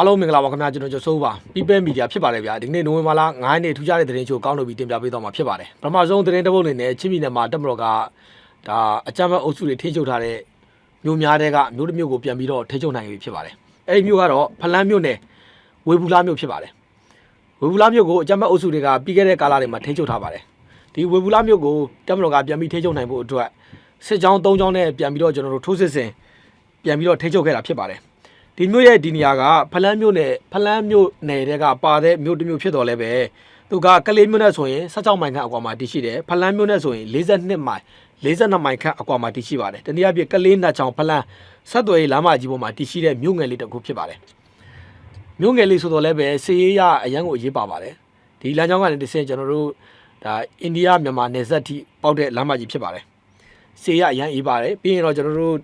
အားလုံးမင်္ဂလာပါခင်ဗျာကျွန်တော်ကျော်စိုးပါ People Media ဖြစ်ပါတယ်ဗျာဒီကနေ့နိုဝင်ဘာလ9ရက်နေ့ထူးခြားတဲ့သတင်းချိုးကောင်းလို့ပြီးတင်ပြပေးတော့မှာဖြစ်ပါတယ်ပထမဆုံးသတင်းတစ်ပုဒ်အနေနဲ့ချင်းပြည်နယ်မှာတက်မတော်ကဒါအကြမ်းဖက်အုပ်စုတွေထိန်းချုပ်ထားတဲ့မြို့များတဲ့ကမြို့တစ်မြို့ကိုပြန်ပြီးတော့ထိန်းချုပ်နိုင်ပြီဖြစ်ပါတယ်အဲ့ဒီမြို့ကတော့ဖလန်းမြို့နယ်ဝေဘူးလားမြို့ဖြစ်ပါတယ်ဝေဘူးလားမြို့ကိုအကြမ်းဖက်အုပ်စုတွေကပြီးခဲ့တဲ့ကာလတွေမှာထိန်းချုပ်ထားပါတယ်ဒီဝေဘူးလားမြို့ကိုတက်မတော်ကပြန်ပြီးထိန်းချုပ်နိုင်ဖို့အတွက်စစ်ကြောင်း၃ကြောင်းနဲ့ပြန်ပြီးတော့ကျွန်တော်တို့ထိုးစစ်ဆင်ပြန်ပြီးတော့ထိန်းချုပ်ခဲ့တာဖြစ်ပါတယ် ဒီမြို့ရဲ့ဒီနေရာကဖလန်းမြို့နယ်ဖလန်းမြို့နယ်တဲကပါတဲ့မြို့တစ်မြို့ဖြစ်တော်လဲပဲသူကကလေးမြို့နယ်ဆိုရင်16မိုင်ခန့်အကွာမှာတည်ရှိတယ်ဖလန်းမြို့နယ်ဆိုရင်42မိုင်42မိုင်ခန့်အကွာမှာတည်ရှိပါတယ်တနည်းအားဖြင့်ကလေးနတ်ချောင်းဖလန်းဆက်သွယ်ရေးလမ်းမကြီးပေါ်မှာတည်ရှိတဲ့မြို့ငယ်လေးတစ်ခုဖြစ်ပါတယ်မြို့ငယ်လေးဆိုတော့လဲပဲစီရေးရအရန်ကိုအရေးပါပါတယ်ဒီလမ်းကြောင်းကနေတစ်ဆင့်ကျွန်တော်တို့ဒါအိန္ဒိယမြန်မာနယ်စပ်ထိပေါက်တဲ့လမ်းမကြီးဖြစ်ပါတယ်စီရအရန်အေးပါတယ်ပြီးရင်တော့ကျွန်တော်တို့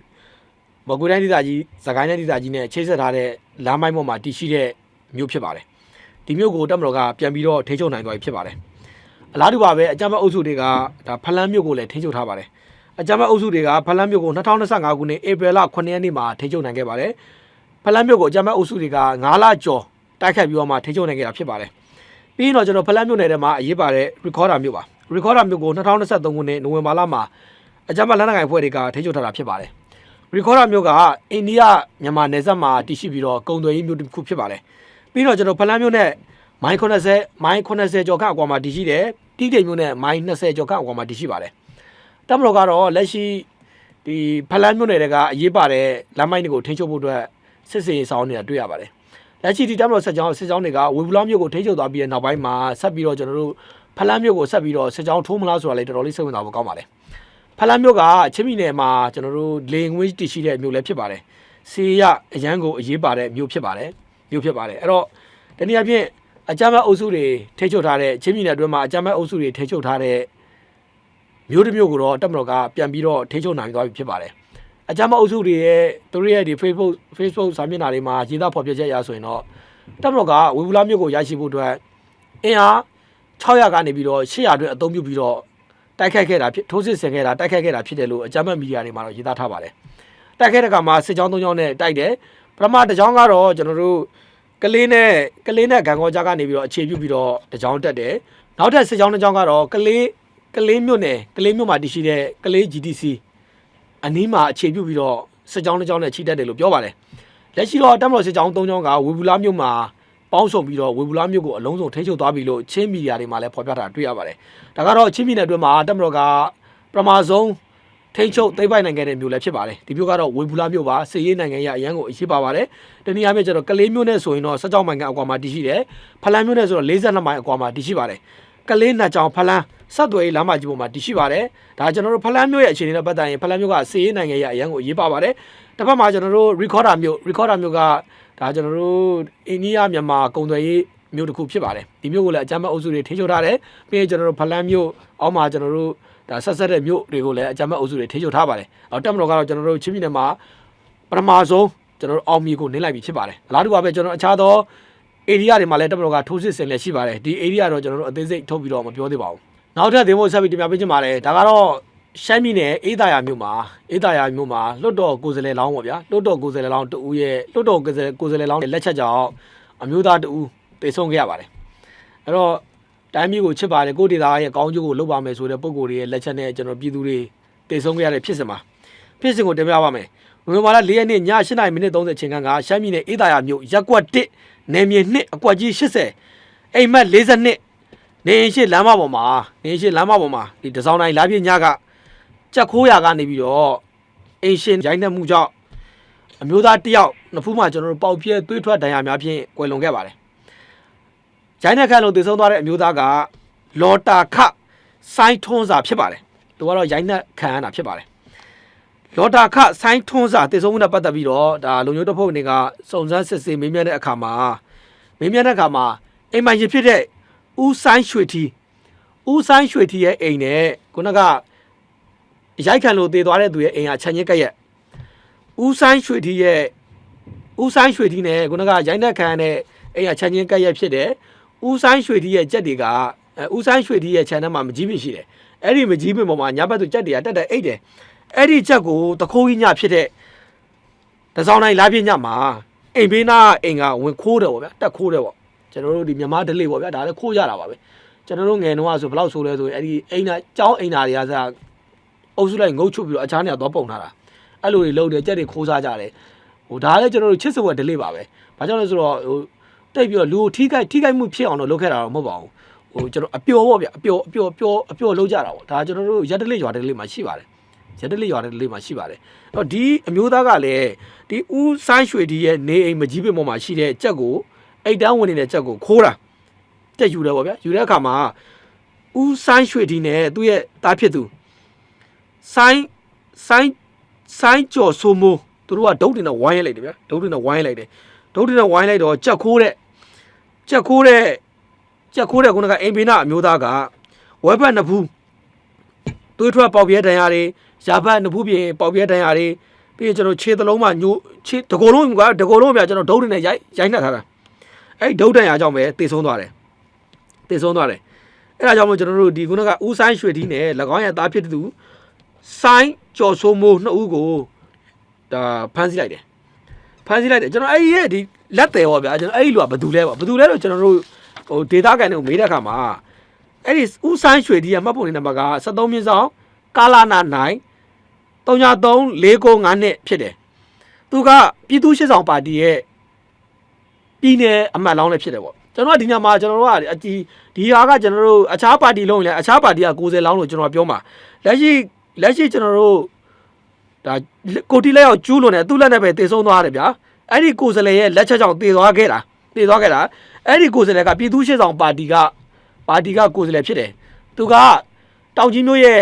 မကွေးတိုင်းဒေသကြီးစကိုင်းတိုင်းဒေသကြီးနဲ့ချိတ်ဆက်ထားတဲ့လမ်းမိုင်းပေါ်မှာတည်ရှိတဲ့မြို့ဖြစ်ပါတယ်ဒီမြို့ကိုတက်မတော်ကပြန်ပြီးတော့ထိန်းချုပ်နိုင်သွားပြီဖြစ်ပါတယ်အလားတူပါပဲအကြမ်းဖက်အုပ်စုတွေကဒါဖလန်းမြို့ကိုလည်းထိန်းချုပ်ထားပါတယ်အကြမ်းဖက်အုပ်စုတွေကဖလန်းမြို့ကို2025ခုနှစ်ဧပြီလ9ရက်နေ့မှာထိန်းချုပ်နိုင်ခဲ့ပါတယ်ဖလန်းမြို့ကိုအကြမ်းဖက်အုပ်စုတွေက9လကျော်တိုက်ခိုက်ပြီးတော့မှထိန်းချုပ်နိုင်ခဲ့တာဖြစ်ပါတယ်ပြီးရင်တော့ကျွန်တော်ဖလန်းမြို့နယ်ထဲမှာအရေးပါတဲ့ recorder မြို့ပါ recorder မြို့ကို2023ခုနှစ်နိုဝင်ဘာလမှာအကြမ်းဖက်လက်နက်ကိုင်ဖွဲ့တွေကထိန်းချုပ်ထားတာဖြစ်ပါတယ် ရီခေါ်ရာမျိုးကအိန္ဒိယမြန်မာနယ်စပ်မှာတည်ရှိပြီးတော့ကုံသွယ်ရေးမျိုးတစ်ခုဖြစ်ပါတယ်ပြီးတော့ကျွန်တော်ဖလန်းမျိုးနဲ့မိုင်80မိုင်80ကျော်ခန့်အကွာမှာတည်ရှိတယ်တိတိမ်မျိုးနဲ့မိုင်20ကျော်ခန့်အကွာမှာတည်ရှိပါတယ်တမတော်ကတော့လက်ရှိဒီဖလန်းမျိုးနယ်ကအရေးပါတဲ့လမ်းမိုင်းတွေကိုထိန်းချုပ်ဖို့အတွက်စစ်စင်ဆောင်နေတာတွေ့ရပါတယ်လက်ရှိဒီတမတော်ဆက်ကြောင်းစစ်ကြောင်းတွေကဝေဘူးလောင်းမျိုးကိုထိန်းချုပ်သွားပြီးတဲ့နောက်ပိုင်းမှာဆက်ပြီးတော့ကျွန်တော်တို့ဖလန်းမျိုးကိုဆက်ပြီးတော့စစ်ကြောင်းထိုးမလားဆိုတာလည်းတော်တော်လေးစိတ်ဝင်စားဖို့ကောင်းပါတယ် ဖလန်းမြို့ကချင်းပြည်နယ်မှာကျွန်တော်တို့လေငွေတည်ရှိတဲ့မြို့လည်းဖြစ်ပါတယ်။စီရအရန်ကိုအရေးပါတဲ့မြို့ဖြစ်ပါတယ်။မြို့ဖြစ်ပါတယ်။အဲ့တော့တနည်းအားဖြင့်အကြမ်းဖက်အုပ်စုတွေထိချုပ်ထားတဲ့ချင်းပြည်နယ်အတွင်းမှာအကြမ်းဖက်အုပ်စုတွေထိချုပ်ထားတဲ့မြို့တစ်မြို့ကိုတော့တက်မတော်ကပြန်ပြီးတော့ထိချုပ်နိုင်သွားပြီဖြစ်ပါတယ်။အကြမ်းဖက်အုပ်စုတွေရဲ့သူတို့ရဲ့ဒီ Facebook Facebook စာမျက်နှာတွေမှာရေးသားဖော်ပြချက်ရဆိုရင်တော့တက်မတော်ကဝေဘူးလာမြို့ကိုရရှိဖို့အတွက်အင်အား600ကနေပြီးတော့800အတွင်းအသုံးပြုပြီးတော့ တိုက်ခိုက်ခဲ့တာဖြစ်ထိုးစစ်ဆင်ခဲ့တာတိုက်ခိုက်ခဲ့တာဖြစ်တယ်လို့အကြမ်းဖက်မီဒီယာတွေမှာတော့ရေးသားထားပါတယ်။တိုက်ခိုက်တဲ့ကမှာစစ်ကြောင်း၃ကြောင်းနဲ့တိုက်တယ်။ပထမတစ်ကြောင်းကတော့ကျွန်တော်တို့ကလေးနဲ့ကလေးနဲ့ဂံကောကြားကနေပြီးတော့အခြေပြုပြီးတော့တစ်ကြောင်းတက်တယ်။နောက်ထပ်စစ်ကြောင်းတစ်ကြောင်းကတော့ကလေးကလေးမြို့နယ်ကလေးမြို့မှာတည်ရှိတဲ့ကလေး GTC အနီးမှာအခြေပြုပြီးတော့စစ်ကြောင်းတစ်ကြောင်းနဲ့ချိတက်တယ်လို့ပြောပါတယ်။လက်ရှိတော့တက်မတော်စစ်ကြောင်း၃ကြောင်းကဝေဘူးလားမြို့မှာ ပေါင်းစုံပြီးတော့ဝေဘူးလားမြို့ကိုအလုံးစုံထိန်းချုပ်သွားပြီလို့ချင်းမီဒီယာတွေမှာလည်းဖော်ပြထားတာတွေ့ရပါတယ်။ဒါကတော့ချင်းပြည်နယ်အတွင်းမှာတက်မတော်ကပထမဆုံးထိန်းချုပ်သိမ်းပိုက်နိုင်ခဲ့တဲ့မြို့လည်းဖြစ်ပါတယ်။ဒီမြို့ကတော့ဝေဘူးလားမြို့ပါစစ်ရေးနိုင်ငံရအရန်ကိုအရေးပါပါတယ်။တနည်းအားဖြင့်ကျတော့ကလေးမြို့နဲ့ဆိုရင်တော့16မိုင်ကအကွာမှာတည်ရှိတယ်။ဖလန်းမြို့နဲ့ဆိုတော့42မိုင်အကွာမှာတည်ရှိပါတယ်။ကလေးနှစ်ကြောင်ဖလန်းဆက်သွယ်ရေးလမ်းမကြီးပေါ်မှာတည်ရှိပါတယ်။ဒါကျွန်တော်တို့ဖလန်းမြို့ရဲ့အခြေအနေနဲ့ပတ်သက်ရင်ဖလန်းမြို့ကစစ်ရေးနိုင်ငံရအရန်ကိုအရေးပါပါတယ်။တစ်ဖက်မှာကျွန်တော်တို့ recorder မြို့ recorder မြို့က ဒါကျွန်တော်တို့အိန္ဒိယမြန်မာကုန်သွယ်ရေးမြို့တစ်ခုဖြစ်ပါတယ်ဒီမြို့ကိုလည်းအကြမ်းဖက်အုပ်စုတွေထိန်းချုပ်ထားတယ်ပြီးရင်ကျွန်တော်တို့ဖလန်းမြို့အောက်မှာကျွန်တော်တို့ဒါဆက်ဆက်တဲ့မြို့တွေကိုလည်းအကြမ်းဖက်အုပ်စုတွေထိန်းချုပ်ထားပါတယ်အော်တက်မတော်ကတော့ကျွန်တော်တို့ချင်းပြည်နယ်မှာပထမဆုံးကျွန်တော်တို့အောင်မြေကိုနင်းလိုက်ပြီဖြစ်ပါတယ်အလားတူပါပဲကျွန်တော်အခြားသော area တွေမှာလည်းတက်မတော်ကထိုးစစ်ဆင်လည်းရှိပါတယ်ဒီ area တော့ကျွန်တော်တို့အသေးစိတ်ထုတ်ပြီးတော့မပြောသေးပါဘူးနောက်ထပ်သင်ဖို့ဆက်ပြီးတင်ပြပေးချင်ပါတယ်ဒါကတော့ ရှမ်းပြည်နယ်အေးသာယာမြို့မှာအေးသာယာမြို့မှာလွတ်တော်ကိုယ်စားလှယ်လောင်းပေါ့ဗျာလွတ်တော်ကိုယ်စားလှယ်လောင်းတူဦးရဲ့လွတ်တော်ကိုယ်စားလှယ်ကိုယ်စားလှယ်လောင်းရဲ့လက်ချက်ကြောင့်အမျိုးသားတူဦးတေဆုံးခဲ့ရပါတယ်အဲ့တော့တိုင်းပြည်ကိုချစ်ပါတယ်ကိုဒေတာရဲ့ကောင်းကျိုးကိုလုပ်ပါမယ်ဆိုတဲ့ပုံကိုယ်တွေရဲ့လက်ချက်နဲ့ကျွန်တော်ပြည်သူတွေတေဆုံးခဲ့ရတဲ့ဖြစ်စဉ်မှာဖြစ်စဉ်ကိုတင်ပြပါမယ်နိုဝင်ဘာလ၄ရက်နေ့ည8:30မိနစ်30အချိန်ခန့်ကရှမ်းပြည်နယ်အေးသာယာမြို့ရက်ကွက်1နယ်မြေ2အကွက်ကြီး80အိမ်မက်42နေရင်ရှိလမ်းမပေါ်မှာနေရင်ရှိလမ်းမပေါ်မှာဒီတစောင်းတိုင်းလာပြည့်ညက ကြက်ခိုးရကနေပြီးတော့အင်ရှင်ရိုင်းနှက်မှုကြောင့်အမျိုးသားတစ်ယောက်နှစ်ဖူးမှာကျွန်တော်တို့ပေါက်ပြဲသွေးထွက်ဒဏ်ရာများဖြင့်ကွယ်လွန်ခဲ့ပါတယ်။ရိုင်းနှက်ခန့်လုံးတည်ဆုံးသွားတဲ့အမျိုးသားကလော်တာခစိုင်းထွန်းစာဖြစ်ပါတယ်။သူကတော့ရိုင်းနှက်ခံရတာဖြစ်ပါတယ်။လော်တာခစိုင်းထွန်းစာတည်ဆုံးမှုနဲ့ပတ်သက်ပြီးတော့ဒါလုံညိုတပ်ဖွဲ့ဝင်တွေကစုံစမ်းစစ်ဆေးမေးမြန်းတဲ့အခါမှာမေးမြန်းတဲ့အခါမှာအိမ်မကြီးဖြစ်တဲ့ဦးဆိုင်ရွှေထီဦးဆိုင်ရွှေထီရဲ့အိမ်နဲ့ခုနက ရိုက်ခံလို့တည်သွားတဲ့သူရဲ့အိမ်ဟာခြံရစ်ကက်ရက်ဦးဆိုင်ရွှေထီရဲ့ဦးဆိုင်ရွှေထီနဲ့ခုနကရိုက်နှက်ခံရတဲ့အိမ်ဟာခြံရစ်ကက်ရက်ဖြစ်တယ်ဦးဆိုင်ရွှေထီရဲ့ကြက်တွေကအဲဦးဆိုင်ရွှေထီရဲ့ခြံထဲမှာမကြီးပင်ရှိတယ်အဲ့ဒီမကြီးပင်ပေါ်မှာညဘက်သူကြက်တွေကတက်တက်အိတ်တယ်အဲ့ဒီကြက်ကိုတခိုးကြီးညဖြစ်တဲ့တစောင်းတိုင်းလာပြည့်ညမှာအိမ်ဘေးနားအိမ်ကဝင်ခိုးတယ်ပေါ့ဗျာတက်ခိုးတယ်ပေါ့ကျွန်တော်တို့ဒီမြန်မာဒလေးပေါ့ဗျာဒါလည်းခိုးကြတာပါပဲကျွန်တော်တို့ငယ်တော့ဆိုဘယ်လောက်ဆိုလဲဆိုရင်အဲ့ဒီအိမ်နာကျောင်းအိမ်နာတွေကစား အုပ်စုလိုက်ငုတ်ချုပ်ပြီးတော့အခြားနေရာသွားပုံထားတာအဲ့လိုတွေလုပ်တယ်ကြက်တွေခိုးစားကြတယ်ဟိုဒါလည်းကျွန်တော်တို့ချစ်စဝက်ဒလေးပါပဲဘာကြောင့်လဲဆိုတော့ဟိုတိတ်ပြီးတော့လူကိုထိခိုက်ထိခိုက်မှုဖြစ်အောင်တော့လုပ်ခဲ့တာတော့မဟုတ်ပါဘူးဟိုကျွန်တော်အပျော်ပေါ့ဗျာအပျော်အပျော်ပျော်အပျော်လုပ်ကြတာပေါ့ဒါကျွန်တော်တို့ရက်တလေးရွာတလေးမှာရှိပါတယ်ရတလေးရွာတဲ့လေးမှာရှိပါတယ်။အဲ့တော့ဒီအမျိုးသားကလည်းဒီဦးဆိုင်းရွှေဒီရဲ့နေအိမ်မကြီးပင်ပေါ်မှာရှိတဲ့ကြက်ကိုအိတ်တန်းဝင်နေတဲ့ကြက်ကိုခိုးတာတက်ယူတယ်ပေါ့ဗျာ။ယူတဲ့အခါမှာဦးဆိုင်းရွှေဒီနဲ့သူ့ရဲ့သားဖြစ်သူ ဆိုင်းဆိုင်းဆိုင်းကျော်ဆိုမိုးသူတို့ကဒုတ်တင်နဲ့ဝိုင်းရိုက်လိုက်တယ်ဗျာ။ဒုတ်တင်နဲ့ဝိုင်းရိုက်လိုက်တယ်။ဒုတ်တင်နဲ့ဝိုင်းလိုက်တော့ကြက်ခိုးတဲ့ကြက်ခိုးတဲ့ကြက်ခိုးတဲ့ခုနကအိမ်ပိနာအမျိုးသားကဝက်ဘက်နှစ်ဖူးသွေးထွက်ပေါက်ပြဲတန်ရာတွေရာဘတ်နဖူးပြင်ပေါက်ပြဲတန်ရာတွေပြီးရင်ကျွန်တော်ခြေသလုံးမှာညို့ခြေတကောလုံးကတကောလုံးပြကျွန်တော်ဒုတ်တွေနဲ့ရိုက်ရိုက်နှက်ထားတာအဲ့ဒီဒုတ်တန်ရာကြောင့်ပဲတေဆုံးသွားတယ်တေဆုံးသွားတယ်အဲ့ဒါကြောင့်မို့ကျွန်တော်တို့ဒီခုနကဦးဆိုင်ရွှေဒီနဲ့၎င်းရဲ့သားဖြစ်သူ ဆိုင်းကျော်စိုးမိုးနှစ်ဦးကိုဒါဖမ်းဆီးလိုက်တယ်ဖမ်းဆီးလိုက်တယ်ကျွန်တော်အဲ့ဒီရဲ့ဒီလက်တယ်ဟောဗျာကျွန်တော်အဲ့ဒီလူကဘယ်သူလဲပေါ့ဘယ်သူလဲလို့ကျွန်တော်တို့ဟိုဒေတာကန်တွေကိုမေးတဲ့အခါမှာအဲ့ဒီဦးဆိုင်ရွှေဒီရဲ့မှတ်ပုံတင်နံပါတ်က73မြင်းဆောင်ကာလာနာ9 33495နှစ်ဖြစ်တယ်။သူကပြည်သူ့ရှစ်ဆောင်ပါတီရဲ့ပြည်နယ်အမတ်လောင်းလည်းဖြစ်တယ်ပေါ့။ကျွန်တော်ကဒီညမှာကျွန်တော်တို့ကအကြီးဒီဟာကကျွန်တော်တို့အခြားပါတီလုံးလည်းအခြားပါတီက90လောင်းလို့ကျွန်တော်ပြောမှာလက်ရှိ လက်ရှိကျွန်တော်တို့ဒါကိုတီလက်ရောက်ကျူးလွန်တယ်သူ့လက်နဲ့ပဲတည်ဆုံးသွားတယ်ဗျာ။အဲ့ဒီကိုယ်စလဲရဲ့လက်ချက်ကြောင့်တည်သွားခဲ့တာတည်သွားခဲ့တာအဲ့ဒီကိုယ်စလဲကပြည်သူ့ရှစ်ဆောင်ပါတီကပါတီကကိုယ်စားလှယ်ဖြစ်တယ်သူကတောင်ကြီးမျိုးရဲ့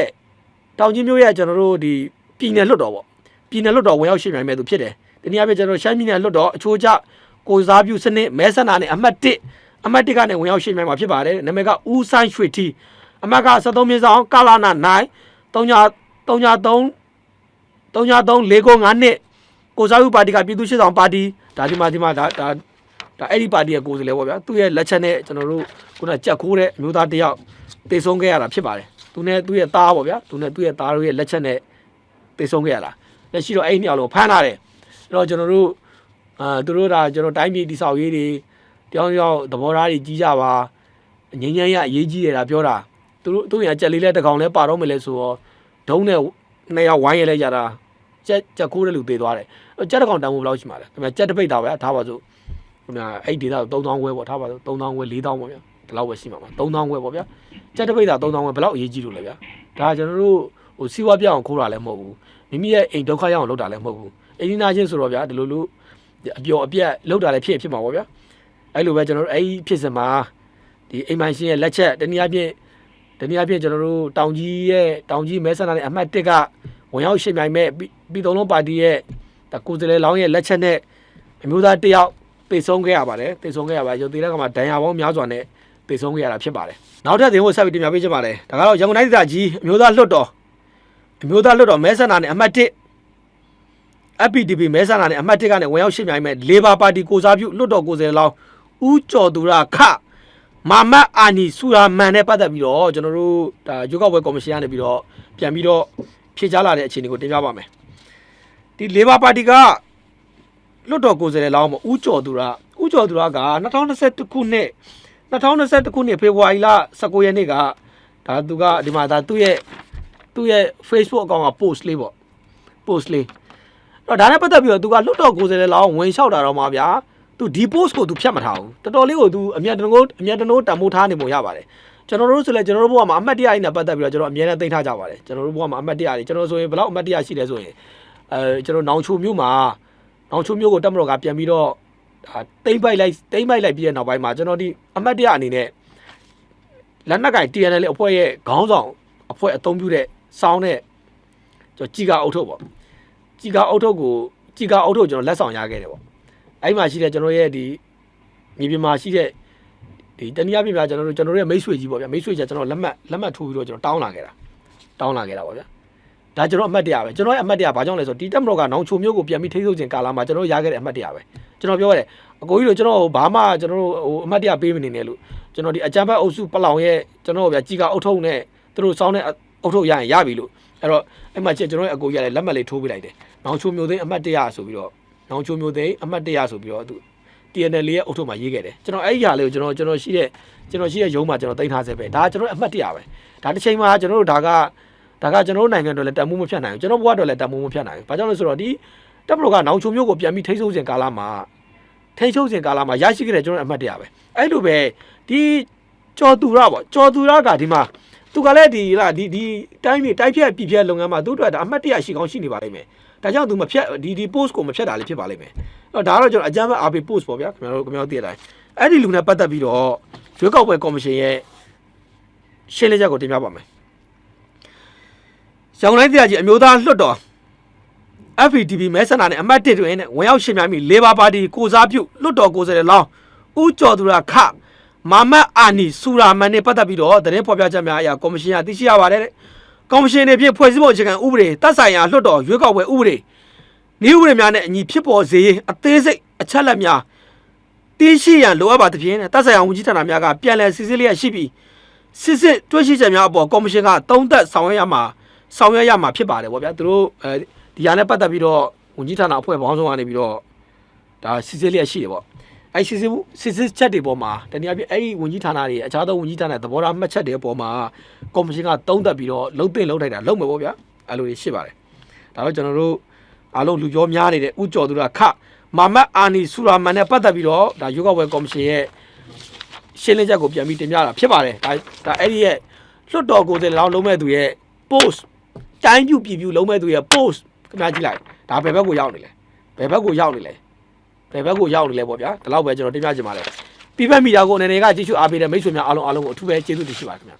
တောင်ကြီးမျိုးရဲ့ကျွန်တော်တို့ဒီပြည်နယ်လွတ်တော်ပေါ့ပြည်နယ်လွတ်တော်ဝင်ရောက်ရှင်းပြိုင်မဲ့သူဖြစ်တယ်ဒီနေ့အပြည့်ကျွန်တော်ရှမ်းပြည်နယ်လွတ်တော်အချိုးကျကိုစားပြုစနစ်မဲဆန္ဒနဲ့အမှတ်1အမှတ်1ကနေဝင်ရောက်ရှင်းပြိုင်မှာဖြစ်ပါတယ်နာမည်ကဦးဆိုင်ရွှေထီအမှတ်က73မြင်းဆောင်ကာလာနာ9 3 3 3 3 495နှစ်ကိုစားပြုပါတီကပြည်သူ့ရှစ်ဆောင်ပါတီဒါဒီမှာဒီမှာဒါဒါဒါအဲ့ဒီပါတီရဲ့ကိုယ်စားလှယ်ပေါ့ဗျာသူ့ရဲ့လက်ချက်နဲ့ကျွန်တော်တို့ခုနကြက်ခိုးတဲ့အမျိုးသားတစ်ယောက်တေဆုံးခဲ့ရတာဖြစ်ပါတယ်သူနဲ့သူ့ရဲ့သားပေါ့ဗျာသူနဲ့သူ့ရဲ့သားတို့ရဲ့လက်ချက်နဲ့တေဆုံးခဲ့ရတာလက်ရှိတော့အဲ့ဒီနှစ်ယောက်လုံးဖမ်းလာတယ်အဲ့တော့ကျွန်တော်တို့အာသူတို့ဒါကျွန်တော်တိုင်းပြည်တိဆောက်ရေးတွေတယောက်တစ်ယောက်သဘောထားတွေကြီးကြပါငញ្ញမ်းရအရေးကြီးတယ်ဒါပြောတာသူတို့သူ့ရဲ့ကြက်လေးလက်တစ်ကောင်လဲပါတော့မယ်လဲဆိုတော့ ဒုံးနဲ့နှစ်ယောက်ဝိုင်းရလဲကြတာကြက်ကြက်ခိုးတဲ့လူသေသွားတယ်ကြက်တစ်ကောင်တန်ဖို့ဘယ်လောက်ရှိမှာလဲခင်ဗျကြက်တစ်ပိတ်တာပဲထားပါစို့ခင်ဗျာအဲ့ဒီဒေတာ3000ခွဲပေါ့ထားပါတော့3000ခွဲ4000ပေါ့ဗျာဒီလောက်ပဲရှိမှာပါ3000ခွဲပေါ့ဗျာကြက်တပိတ်တာ3000ခွဲဘယ်လောက်အရေးကြီးလို့လဲဗျာဒါကျွန်တော်တို့ဟိုစီးပွားပြအောင်ခိုးတာလည်းမဟုတ်ဘူးမိမိရဲ့အိမ်ဒုက္ခရောက်အောင်လုပ်တာလည်းမဟုတ်ဘူးအိမ်ဒီနာချင်းဆိုတော့ဗျာဒီလိုလိုအပျော်အပြက်လုပ်တာလည်းဖြစ်ဖြစ်မှာပေါ့ဗျာအဲ့လိုပဲကျွန်တော်တို့အဲ့ဒီဖြစ်စမှာဒီအိမ်မိုင်ရှင်ရဲ့လက်ချက်တနည်းအားဖြင့် တနည်းအားဖြင့်ကျွန်တော်တို့တောင်ကြီးရဲ့တောင်ကြီးမဲဆန္ဒနဲ့အမှတ်1ကဝင်ရောက်ရှင်းပြိုင်မဲ့ပြည်တော်လုံးပါတီရဲ့ဒါကိုယ်စားလှယ်လောင်းရဲ့လက်ချက်နဲ့အမျိုးသားတစ်ယောက်တေဆုံးခဲ့ရပါတယ်တေဆုံးခဲ့ရပါတယ်ရုပ်သေးတဲ့ကမှာဒဏ်ရာပေါင်းများစွာနဲ့တေဆုံးခဲ့ရတာဖြစ်ပါတယ်နောက်ထပ်သင်ဖို့ဆက်ပြီးတင်ပြပေးချင်ပါတယ်ဒါကတော့ရန်ကုန်တိုင်းဒေသကြီးအမျိုးသားလွတ်တော်အမျိုးသားလွတ်တော်မဲဆန္ဒနဲ့အမှတ်1 FPDP မဲဆန္ဒနဲ့အမှတ်1ကနေဝင်ရောက်ရှင်းပြိုင်မဲ့ Labor Party ကိုစားပြုလွတ်တော်ကိုယ်စားလှယ်လောင်းဦးကျော်သူရခ မာမတ်အာနီဆူရာမန်နဲ့ပတ်သက်ပြီးတော့ကျွန်တော်တို့ဒါရွေးကောက်ပွဲကော်မရှင်ကနေပြီးတော့ပြန်ပြီးတော့ဖြေချလာတဲ့အခြေအနေကိုတင်ပြပါမယ်ဒီ Labor Party ကလွတ်တော်ကိုယ်စားလှယ်လောင်းပေါ့ဦးကျော်သူရဦးကျော်သူရက2021ခုနှစ်2021ခုနှစ်ဖေဖော်ဝါရီလ19ရက်နေ့ကဒါသူကဒီမှာဒါသူ့ရဲ့သူ့ရဲ့ Facebook အကောင့်က post လေးပေါ့ post လေးအဲ့တော့ဒါနဲ့ပတ်သက်ပြီးတော့သူကလွတ်တော်ကိုယ်စားလှယ်လောင်းဝင်လျှောက်တာတော့မှာဗျာ သူဒီ post ကိုသူဖြတ်မထားဘူးတော်တော်လေးကိုသူအမြတ်တနိုးအမြတ်တနိုးတန်ဖိုးထားနေပုံရပါတယ်ကျွန်တော်တို့ဆိုလဲကျွန်တော်တို့ဘဝမှာအမှတ်တရအင်းနဲ့ပတ်သက်ပြီးတော့ကျွန်တော်အမြဲတမ်းသိမ်းထားကြပါတယ်ကျွန်တော်တို့ဘဝမှာအမှတ်တရတွေကျွန်တော်ဆိုရင်ဘယ်လောက်အမှတ်တရရှိလဲဆိုရင်အဲကျွန်တော်နောင်ချိုမျိုးမှာ နောက်ချုံမျိုးကိုတက်မတော်ကပြန်ပြီးတော့ဒါတိမ့်ပိုက်လိုက်တိမ့်ပိုက်လိုက်ပြီးတဲ့နောက်ပိုင်းမှာကျွန်တော်ဒီအမတ်တရအနေနဲ့လက်နက်ကင် TNL အဖွဲ့ရဲ့ခေါင်းဆောင်အဖွဲ့အသုံးပြုတဲ့စောင်းတဲ့ကျွန်တော်ជីကာအုတ်ထုတ်ပေါ့ជីကာအုတ်ထုတ်ကိုជីကာအုတ်ထုတ်ကျွန်တော်လက်ဆောင်ရခဲ့တယ်ပေါ့ အဲ့ဒီမှာရှိတဲ့ကျွန်တော်ရဲ့ဒီမြေပြင်မှာရှိတဲ့ဒီတနည်းအားဖြင့်ဗျာကျွန်တော်တို့ကျွန်တော်တို့ရဲ့မိတ်ဆွေကြီးပေါ့ဗျာမိတ်ဆွေကြီးကကျွန်တော်လက်မှတ်လက်မှတ်ထိုးပြီးတော့ကျွန်တော်တောင်းလာခဲ့တာတောင်းလာခဲ့တာပေါ့ဗျာဒါကျွန်တော်အမှတ်တရပဲကျွန်တော်ရဲ့အမှတ်တရဘာကြောင့်လဲဆိုတော့ဒီတက်မတော်ကနောင်ချိုမျိုးကိုပြန်ပြီးထိထုတ်ခြင်းကာလမှာကျွန်တော်ရခဲ့တဲ့အမှတ်တရပဲကျွန်တော်ပြောရတယ်အကိုကြီးတို့ကျွန်တော်ဘာမှကျွန်တော်တို့ဟိုအမှတ်တရပေးမနေနဲ့လို့ကျွန်တော်ဒီအကြံဘက်အုပ်စုပလောင်ရဲ့ကျွန်တော်ဗျာကြီးကအုတ်ထုံနဲ့သူတို့စောင်းတဲ့အုတ်ထုံရရင်ရပြီလို့အဲ့တော့အဲ့မှာကျွန်တော်ရဲ့အကိုကြီးကလည်းလက်မှတ်လေးထိုးပေးလိုက်တယ်နောင်ချိုမျိုးသိန်းအမှတ်တရဆိုပြီးတော့ နောင်ချိုမျိုးသိန်းအမှတ်တရဆိုပြီးတော့သူ TNL ရဲ့အုပ်ထုပ်မှာရေးခဲ့တယ်ကျွန်တော်အဲ့ဒီဟာလေးကိုကျွန်တော်ကျွန်တော်ရှိတဲ့ကျွန်တော်ရှိတဲ့ရုံးမှာကျွန်တော်တင်ထားဆဲပဲဒါကကျွန်တော်အမှတ်တရပဲဒါတစ်ချိန်မှာကျွန်တော်တို့ဒါကဒါကကျွန်တော်တို့နိုင်ငံအတွက်လည်းတန်မိုးမဖြတ်နိုင်ဘူးကျွန်တော်ဘဝအတွက်လည်းတန်မိုးမဖြတ်နိုင်ဘူးဘာကြောင့်လဲဆိုတော့ဒီတပ်မတော်ကနောင်ချိုမျိုးကိုပြန်ပြီးထိန်းချုပ်စဉ်ကာလမှာထိန်းချုပ်စဉ်ကာလမှာရရှိခဲ့တဲ့ကျွန်တော်အမှတ်တရပဲအဲ့လိုပဲဒီကျော်သူရပေါ့ကျော်သူရကဒီမှာသူကလည်းဒီလားဒီဒီတိုင်းပြည်တိုက်ဖြတ်ပြည်ဖြတ်လုပ်ငန်းမှာသူ့အတွက်ဒါအမှတ်တရရှိကောင်းရှိနေပါလိမ့်မယ် ဒါကြောင့်သူမဖြတ်ဒီဒီ post ကိုမဖြတ်တာလည်းဖြစ်ပါလိမ့်မယ်အဲ့တော့ဒါကတော့ကျွန်တော်အကြမ်းဖက် RP post ပေါ့ဗျာခင်ဗျားတို့ခင်ဗျားတို့သိတဲ့အတိုင်းအဲ့ဒီလူနဲ့ပတ်သက်ပြီးတော့ရွေးကောက်ပွဲကော်မရှင်ရဲ့ရှင်းလင်းချက်ကိုတင်ပြပါမယ်။ရောင်လိုက်တရားကြီးအမျိုးသားလွှတ်တော် FPTV မဲဆန္ဒနဲ့အမတ်1တွင်နဲ့ဝင်ရောက်ရှင်များမိ Labor Party ကိုစားပြုလွှတ်တော်ကိုယ်စားလှယ်လောင်းဦးကျော်သူရခမာမတ်အာနီစူရာမန်နဲ့ပတ်သက်ပြီးတော့သတင်းဖော်ပြချက်များအရာကော်မရှင်ကသိရှိရပါတယ်တဲ့။ ကော်မရှင်တွေဖြင့်ဖွဲ့စည်းပုံအခြေခံဥပဒေတပ်ဆိုင်ရာလွှတ်တော်ရွေးကောက်ပွဲဥပဒေနည်းဥပဒေများနဲ့အညီဖြစ်ပေါ်စေရေးအသေးစိတ်အချက်လက်များတည်ရှိရန်လိုအပ်ပါသဖြင့်တပ်ဆိုင်ရာဝန်ကြီးဌာနများကပြန်လည်စစ်ဆေးလျက်ရှိပြီးစစ်စစ်တွေ့ရှိချက်များအပေါ်ကော်မရှင်ကသုံးသပ်ဆောင်ရွက်ရမှာဆောင်ရွက်ရမှာဖြစ်ပါတယ်ဗောဗျာသူတို့အဲဒီဟာနဲ့ပတ်သက်ပြီးတော့ဝန်ကြီးဌာနအဖွဲ့ပေါင်းစုံကနေပြီးတော့ဒါစစ်ဆေးလျက်ရှိတယ်ဗော အဲစစ်စစ်စစ်စစ်ချက်တွေပေါ်မှာတနည်းအားဖြင့်အဲ့ဒီဝန်ကြီးဌာနတွေအခြားသောဝန်ကြီးဌာနသဘောထားမှတ်ချက်တွေအပေါ်မှာကော်မရှင်ကသုံးသပ်ပြီးတော့လုံးသိမ့်လုံးထိုက်တာလုံးမယ်ဗောဗျာအဲ့လိုတွေရှိပါတယ်ဒါတော့ကျွန်တော်တို့အားလုံးလူကြောများနေတဲ့ဥကျော်သူရခမာမတ်အာနီဆူရာမန်နဲ့ပတ်သက်ပြီးတော့ဒါရွေးကောက်ပွဲကော်မရှင်ရဲ့ရှင်းလင်းချက်ကိုပြန်ပြီးတင်ပြတာဖြစ်ပါတယ်ဒါဒါအဲ့ဒီရဲ့လွတ်တော်ကိုယ်စားလှယ်လောင်းလုံးမဲ့သူရဲ့ post တိုင်းပြူပြည်ပြူလုံးမဲ့သူရဲ့ post ခင်ဗျားကြည့်လိုက်ဒါဘယ်ဘက်ကိုရောက်နေလဲဘယ်ဘက်ကိုရောက်နေလဲ ဘယ်ဘက်ကိုရောက်နေလဲပေါ့ဗျာဒီလောက်ပဲကျွန်တော်တင်ပြချင်ပါတယ်ပြပမီဒီယာကိုအနေနဲ့ကကြည့်ရှုအားပေးတဲ့မိတ်ဆွေများအားလုံးအားလုံးကိုအထူးပဲကျေးဇူးတင်ရှိပါတယ်ခင်ဗျာ